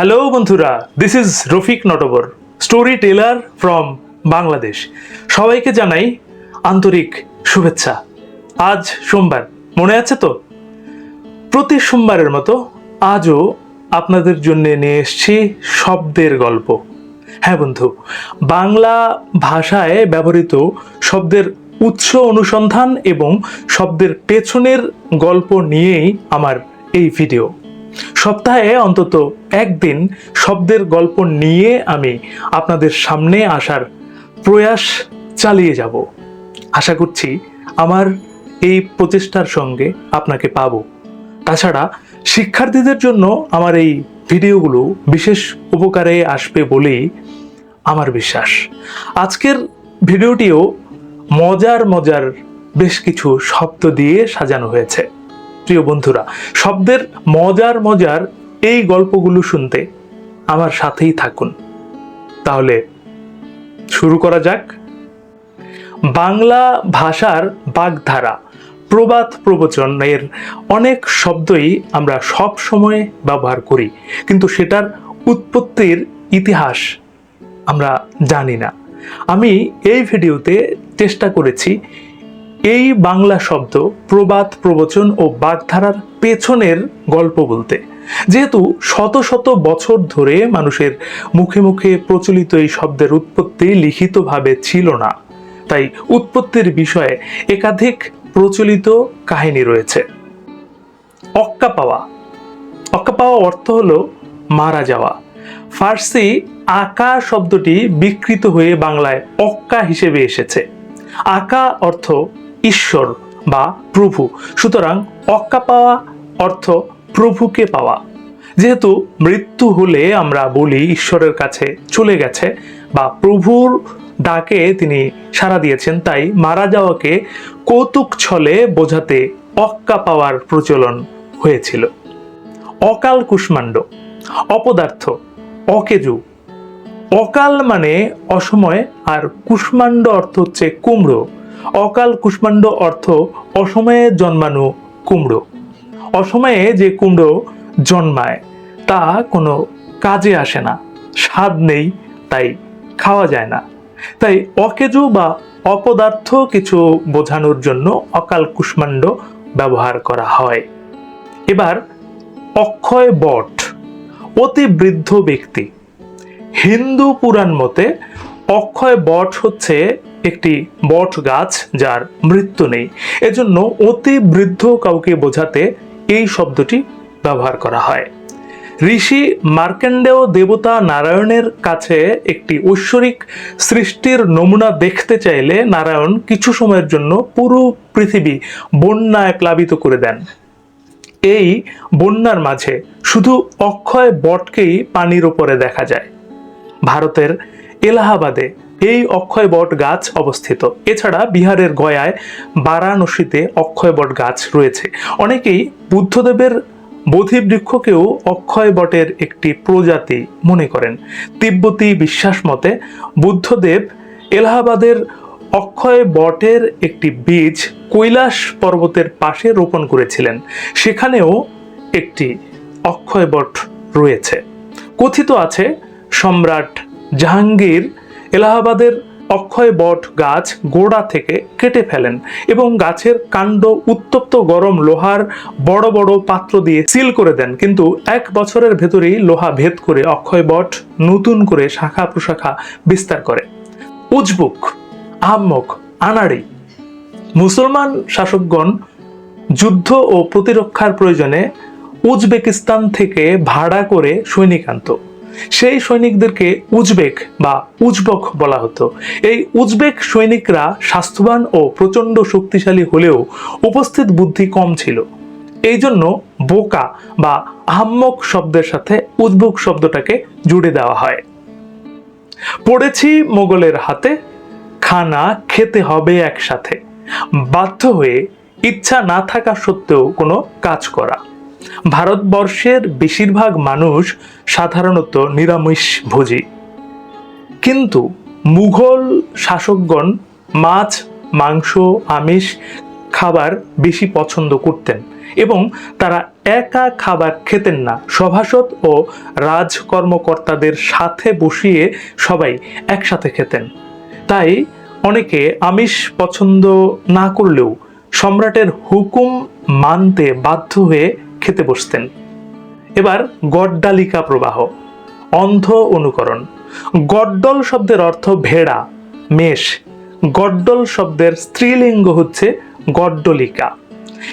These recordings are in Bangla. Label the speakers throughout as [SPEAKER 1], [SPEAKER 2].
[SPEAKER 1] হ্যালো বন্ধুরা। This is Rafiq Natbar story teller from Bangladesh সবাইকে জানাই আন্তরিক শুভেচ্ছা। আজ সোমবার, মনে আছে তো? প্রতি সোমবারের মতো আজও আপনাদের জন্য নিয়ে এসছি শব্দের গল্প। হ্যাঁ বন্ধু, বাংলা ভাষায় ব্যবহৃত শব্দের উৎস অনুসন্ধান এবং শব্দের পেছনের গল্প নিয়েই আমার এই ভিডিও সপ্তাহে অন্তত একদিন শব্দের গল্প নিয়ে আমি আপনাদের সামনে আসার প্রয়াস চালিয়ে যাব। আশা করছি আমার এই প্রচেষ্টার সঙ্গে আপনাকে পাব। তাছাড়া শিক্ষার্থীদের জন্য আমার এই ভিডিওগুলো বিশেষ উপকারে আসবে বলেই আমার বিশ্বাস। আজকের ভিডিওটিও মজার মজার বেশ কিছু শব্দ দিয়ে সাজানো হয়েছে। প্রিয় বন্ধুরা, শব্দের মজার মজার এই গল্পগুলো শুনতে আমার সাথেই থাকুন। তাহলে শুরু করা যাক। বাংলা ভাষার বাগধারা, প্রবাদ প্রবচনের অনেক শব্দই আমরা সব সময় ব্যবহার করি, কিন্তু সেটার উৎপত্তির ইতিহাস আমরা জানি না। আমি এই ভিডিওতে চেষ্টা করেছি এই বাংলা শব্দ প্রবাদ, প্রবচন ও বাগধারার পেছনের গল্প বলতে। যেহেতু শত শত বছর ধরে মানুষের মুখে মুখে প্রচলিত এই শব্দের উৎপত্তি লিখিতভাবে ছিল না, তাই উৎপত্তির বিষয়ে একাধিক প্রচলিত কাহিনী রয়েছে। অক্কা পাওয়া। অক্কা পাওয়া অর্থ হলো মারা যাওয়া। ফার্সি আকা শব্দটি বিকৃত হয়ে বাংলায় অক্কা হিসেবে এসেছে। আকা অর্থ ঈশ্বর বা প্রভু। সুতরাং অক্কা পাওয়া অর্থ প্রভুকে পাওয়া। যেহেতু মৃত্যু হলে আমরা বলি ঈশ্বরের কাছে চলে গেছে বা প্রভুর ডাকে তিনি সাড়া দিয়েছেন, তাই মারা যাওয়াকে কৌতুক ছলে বোঝাতে অক্কা পাওয়ার প্রচলন হয়েছিল। অকাল কুষ্মাণ্ড, অপদার্থ, অকেজু। অকাল মানে অসময়, আর কুষ্মাণ্ড অর্থ হচ্ছে কুমড়ো। অকাল কুষ্মাণ্ড অর্থ অসময়ে জন্মানো কুমড়ো। অসময়ে যে কুমড়ো জন্মায়, তা কোনো কাজে আসে না, স্বাদ নেই, তাই খাওয়া যায় না। তাই অকেজু বা অপদার্থ কিছু বোঝানোর জন্য অকাল কুষ্মাণ্ড ব্যবহার করা হয়। এবার অক্ষয় বট, অতি বৃদ্ধ ব্যক্তি। হিন্দু পুরাণ মতে অক্ষয় বট হচ্ছে একটি বট গাছ যার মৃত্যু নেই। এজন্য অতি বৃদ্ধ কাউকে বোঝাতে এই শব্দটি ব্যবহার করা হয়। ঋষি মার্কেন্ডেয় দেবতা নারায়ণের কাছে একটি ঐশ্বরিক সৃষ্টির নমুনা দেখতে চাইলে নারায়ণ কিছু সময়ের জন্য পুরো পৃথিবী বন্যায় প্লাবিত করে দেন। এই বন্যার মাঝে শুধু অক্ষয় বটকেই পানির ওপরে দেখা যায়। ভারতের এলাহাবাদে এই অক্ষয় বট গাছ অবস্থিত। এছাড়া বিহারের গয়ায় বারাণসীতে অক্ষয় বট গাছ রয়েছে। অনেকেই বুদ্ধদেবের বোধি বৃক্ষকেও অক্ষয় বটের একটি প্রজাতি মনে করেন। তিব্বতী বিশ্বাস মতে বুদ্ধদেব এলাহাবাদের অক্ষয় বটের একটি বীজ কৈলাস পর্বতের পাশে রোপণ করেছিলেন। সেখানেও একটি অক্ষয় বট রয়েছে। কথিত আছে, সম্রাট জাহাঙ্গীর এলাহাবাদের অক্ষয় বট গাছ গোড়া থেকে কেটে ফেলেন এবং গাছের কাণ্ড উত্তপ্ত গরম লোহার বড় বড় পাত্র দিয়ে সিল করে দেন। কিন্তু এক বছরের ভেতরেই লোহা ভেদ করে অক্ষয় বট নতুন করে শাখা প্রশাখা বিস্তার করে। উজবুক, আহম্মক, আনাড়ি। মুসলমান শাসকগণ যুদ্ধ ও প্রতিরক্ষার প্রয়োজনে উজবেকিস্তান থেকে ভাড়া করে সৈনিক আনত। সেই সৈনিকদেরকে উজবেক বা উজবক বলা হতো। এই উজবেক সৈনিকরা স্বাস্থ্যবান ও প্রচণ্ড শক্তিশালী হলেও উপস্থিত বুদ্ধি কম ছিল। এই জন্য বোকা বা আহম্মক শব্দের সাথে উজবুক শব্দটাকে জুড়ে দেওয়া হয়। পড়েছি মোগলের হাতে, খানা খেতে হবে একসাথে। বাধ্য হয়ে ইচ্ছা না থাকা সত্ত্বেও কোনো কাজ করা। ভারতবর্ষের বেশিরভাগ মানুষ সাধারণত নিরামিষ ভোজী। কিন্তু মুঘল শাসকগণ মাছ, মাংস, আমিষ খাবার বেশি পছন্দ করতেন এবং তারা একা খাবার খেতেন না। সভাসদ ও রাজকর্মকর্তাদের সাথে বসিয়ে সবাই একসাথে খেতেন। তাই অনেকে আমিষ পছন্দ না করলেও সম্রাটের হুকুম মানতে বাধ্য হয়ে খেতে বসতেন। এবার গড্ডালিকা প্রবাহ, অন্ধ অনুকরণ। গড্ডল শব্দের অর্থ ভেড়া, মেষ। গড্ডল শব্দের স্ত্রীলিঙ্গ হচ্ছে গড্ডলিকা।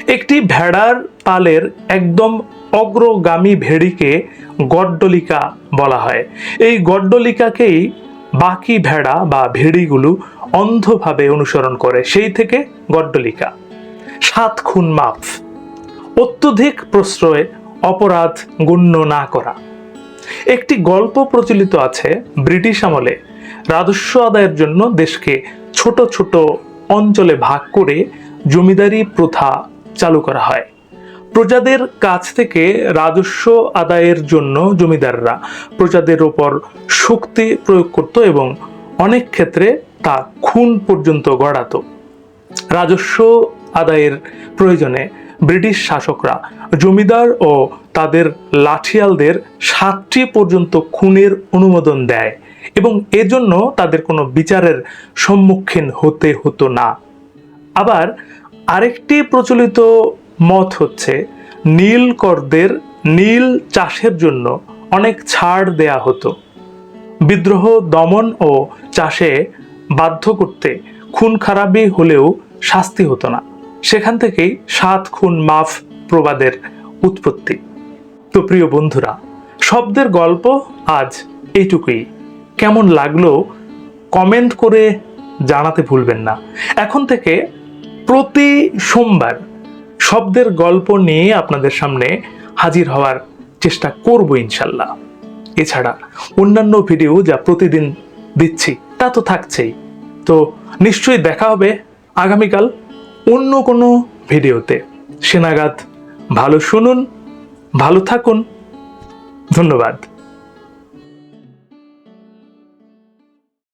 [SPEAKER 1] একটি ভেড়ার পালের একদম অগ্রগামী ভেড়িকে গড্ডলিকা বলা হয়। এই গড্ডলিকাকেই বাকি ভেড়া বা ভেড়িগুলো অন্ধভাবে অনুসরণ করে, সেই থেকে গড্ডলিকা। সাত খুন মাফ অত্যধিক প্রশ্রয়ে অপরাধ গণ্য না করা। একটি গল্প প্রচলিত আছে ব্রিটিশ আমলে। রাজস্ব আদায়ের জন্য দেশকে ছোট ছোট অঞ্চলে ভাগ করে জমিদারি প্রথা চালু করা হয়। প্রজাদের কাছ থেকে রাজস্ব আদায়ের জন্য জমিদাররা প্রজাদের ওপর শক্তি প্রয়োগ করত এবং অনেক ক্ষেত্রে তা খুন পর্যন্ত গড়াতো। রাজস্ব আদায়ের প্রয়োজনে ব্রিটিশ শাসকরা। জমিদার ও তাদের লাঠিয়ালদের সাতটি পর্যন্ত খুনের অনুমোদন দেয় এবং এজন্য তাদের কোনো বিচারের সম্মুখীন হতে হতো না। আবার আরেকটি প্রচলিত মত হচ্ছে নীলকরদের নীল চাষের জন্য অনেক ছাড় দেয়া হতো। বিদ্রোহ, দমন ও চাষে বাধ্য করতে খুন খারাপই হলেও শাস্তি হতো না। সেখান থেকেই সাত খুন মাফ প্রবাদের উৎপত্তি। তো প্রিয় বন্ধুরা, শব্দের গল্প আজ এইটুকুই। কেমন লাগল কমেন্ট করে জানাতে ভুলবেন না। এখন থেকে প্রতি সোমবার শব্দের গল্প নিয়ে আপনাদের সামনে হাজির হওয়ার চেষ্টা করব ইনশাল্লাহ। এছাড়া অন্যান্য ভিডিও যা প্রতিদিন দিচ্ছি, তা তো থাকছেই। তো নিশ্চয়ই দেখা হবে আগামীকাল অন্য কোনো ভিডিওতে। সেনাগাত ভালো শুনুন ভালো থাকুন। ধন্যবাদ।